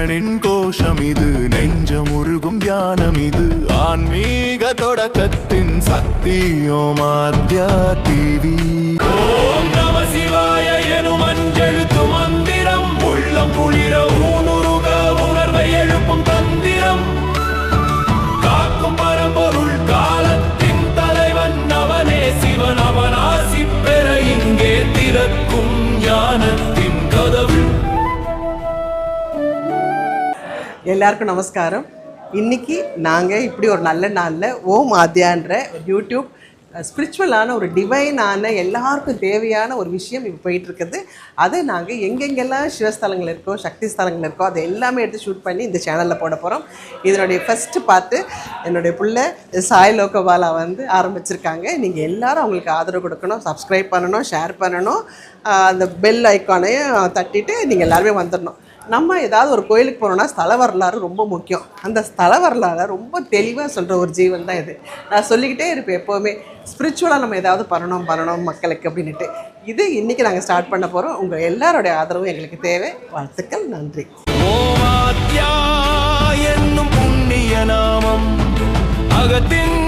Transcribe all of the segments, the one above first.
சந்திரனின் கோஷம் இது நெஞ்சமுருகும் தியானம் இது ஆன்மீக தொடக்கத்தின் சக்தியோம் ஆத்யா டிவி எல்லாருக்கும் நமஸ்காரம். இன்றைக்கி நாங்கள் இப்படி ஒரு நல்ல நாளில் ஓம் ஆத்யான்ற யூடியூப் ஸ்பிரிச்சுவலான ஒரு டிவைனான எல்லாருக்கும் தேவையான ஒரு விஷயம் இப்போ போயிட்டுருக்குது. அதை நாங்கள் எங்கெங்கெல்லாம் சிவஸ்தலங்கள் இருக்கோ சக்தி ஸ்தலங்கள் இருக்கோ அதை எல்லாமே எடுத்து ஷூட் பண்ணி இந்த சேனலில் போட போகிறோம் இதனுடைய ஃபஸ்ட்டு பார்த்து என்னுடைய பிள்ளை சாய் லோகபாலா வந்து ஆரம்பிச்சிருக்காங்க. நீங்கள் எல்லோரும் அவங்களுக்கு ஆதரவு கொடுக்கணும் சப்ஸ்கிரைப் பண்ணணும் ஷேர் பண்ணணும். அந்த பெல் ஐக்கானையும் தட்டிட்டு நீங்கள் எல்லாருமே வந்துடணும் நம்ம ஏதாவது ஒரு கோயிலுக்கு போனோம்னா ஸ்தல வரலாறு ரொம்ப முக்கியம். அந்த ஸ்தல வரலாறை ரொம்ப தெளிவாக சொல்கிற ஒரு ஜீவன் தான் இது. நான் சொல்லிக்கிட்டே இருப்பேன் எப்போவுமே ஸ்பிரிச்சுவலாக நம்ம ஏதாவது பண்ணணும் பண்ணணும் மக்களுக்கு அப்படின்ட்டு இது இன்றைக்கி நாங்கள் ஸ்டார்ட் பண்ண போகிறோம் உங்கள் எல்லாருடைய ஆதரவும் எங்களுக்கு தேவை. வாழ்த்துக்கள் நன்றி. என்னும் புண்ணிய நாமம் அகத்தின்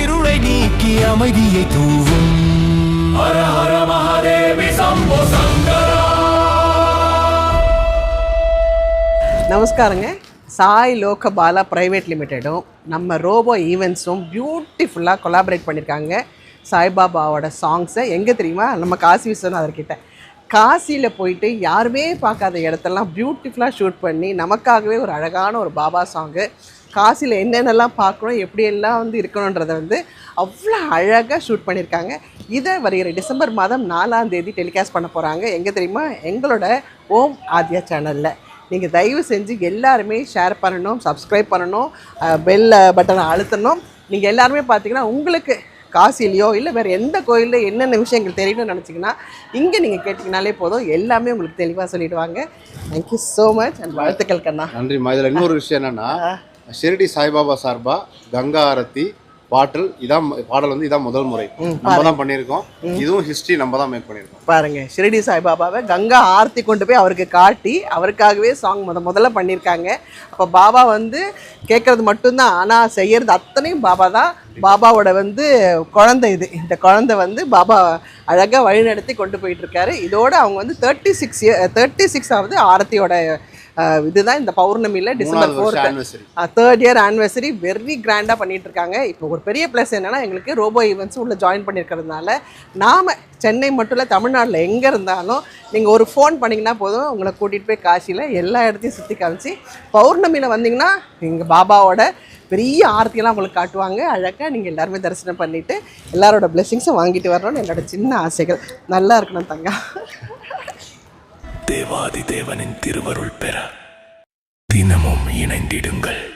இருளை நீக்கி அமைதியை தூவும். ஹர ஹர மகாதேவி சம்போ சங்கரா. நமஸ்காரங்க. சாய் லோக பாலா ப்ரைவேட் லிமிடெடும் நம்ம ரோபோ ஈவெண்ட்ஸும் பியூட்டிஃபுல்லாக கொலாபரேட் பண்ணியிருக்காங்க சாய்பாபாவோட சாங்ஸை எங்கே தெரியுமா? நம்ம காசி விஸ்வநாதர்கிட்ட காசியில் போயிட்டு யாருமே பார்க்காத இடத்தெல்லாம் பியூட்டிஃபுல்லாக ஷூட் பண்ணி நமக்காகவே ஒரு அழகான ஒரு பாபா சாங்கு காசியில் என்னென்னலாம் பார்க்கணும் எப்படியெல்லாம் வந்து இருக்கணுன்றதை வந்து அவ்வளோ அழகாக ஷூட் பண்ணியிருக்காங்க இதை வருகிற டிசம்பர் மாதம் நாலாம் தேதி டெலிகாஸ்ட் பண்ண போகிறாங்க எங்கே தெரியுமா? எங்களோட ஓம் ஆத்யா சேனலில் நீங்கள் தயவு செஞ்சு எல்லாருமே ஷேர் பண்ணணும் சப்ஸ்கிரைப் பண்ணணும் பெல் பட்டனை அழுத்தணும். நீங்கள் எல்லாருமே பார்த்தீங்கன்னா உங்களுக்கு காசிலையோ இல்லை வேறு எந்த கோயிலில் என்னென்ன விஷயங்கள் தெரியணும்னு நினச்சிங்கன்னா இங்கே நீங்கள் கேட்டிங்கனாலே போதும். எல்லாமே உங்களுக்கு தெளிவாக சொல்லிடுவாங்க. தேங்க்யூ ஸோ மச் அண்ட் வாழ்த்துக்கள் கண்ணா. நன்றிம்மா இதில் இன்னொரு விஷயம் என்னன்னா ஷிரடி சாய்பாபா சார்பா கங்கா ஆரத்தி பாட்டல் இதான் பாடல் வந்து இதான் முதல் முறை. நம்ம தான் பண்ணியிருக்கோம். இதுவும் ஹிஸ்டரி நம்ம தான் மேக் பண்ணியிருக்கோம். பாருங்க ஷிரடி சாய்பாபாவை கங்கா ஆர்த்தி கொண்டு போய் அவருக்கு காட்டி அவருக்காகவே சாங் முத முதல்ல பண்ணியிருக்காங்க. அப்போ பாபா வந்து கேட்குறது மட்டும்தான் ஆனால் செய்யறது அத்தனையும் பாபா தான். பாபாவோட வந்து குழந்தை இது. இந்த குழந்தை வந்து பாபா அழகாக வழிநடத்தி கொண்டு போயிட்டு இருக்காரு. இதோட அவங்க வந்து தேர்ட்டி சிக்ஸ் தேர்ட்டி சிக்ஸ் ஆகுது ஆரத்தியோட இதுதான் இந்த பௌர்ணமியில் December fourth third year anniversary very கிராண்டாக பண்ணிட்டு இருக்காங்க இப்போ ஒரு பெரிய ப்ளஸ் என்னன்னா எங்களுக்கு ரோபோ ஈவெண்ட்ஸ் உள்ள ஜாயின் பண்ணியிருக்கிறதுனால நாம் சென்னை மட்டும் இல்லை தமிழ்நாட்டில் எங்கே இருந்தாலும் நீங்கள் ஒரு ஃபோன் பண்ணிங்கன்னா போதும். உங்களை கூட்டிகிட்டு போய் காசியில் எல்லா இடத்தையும் சுற்றி காமிச்சு பௌர்ணமியில் வந்தீங்கன்னா எங்கள் பாபாவோட பெரிய ஆர்த்தியெல்லாம் உங்களுக்கு காட்டுவாங்க. அழகாக நீங்கள் எல்லாருமே தரிசனம் பண்ணிவிட்டு எல்லாரோட பிளெஸிங்ஸும் வாங்கிட்டு வரணும்னு என்னோட சின்ன ஆசைகள். நல்லா இருக்கணும் தங்கா. தேவாதி தேவனின் திருவருள் பெற தினமும் இணைந்திடுங்கள்.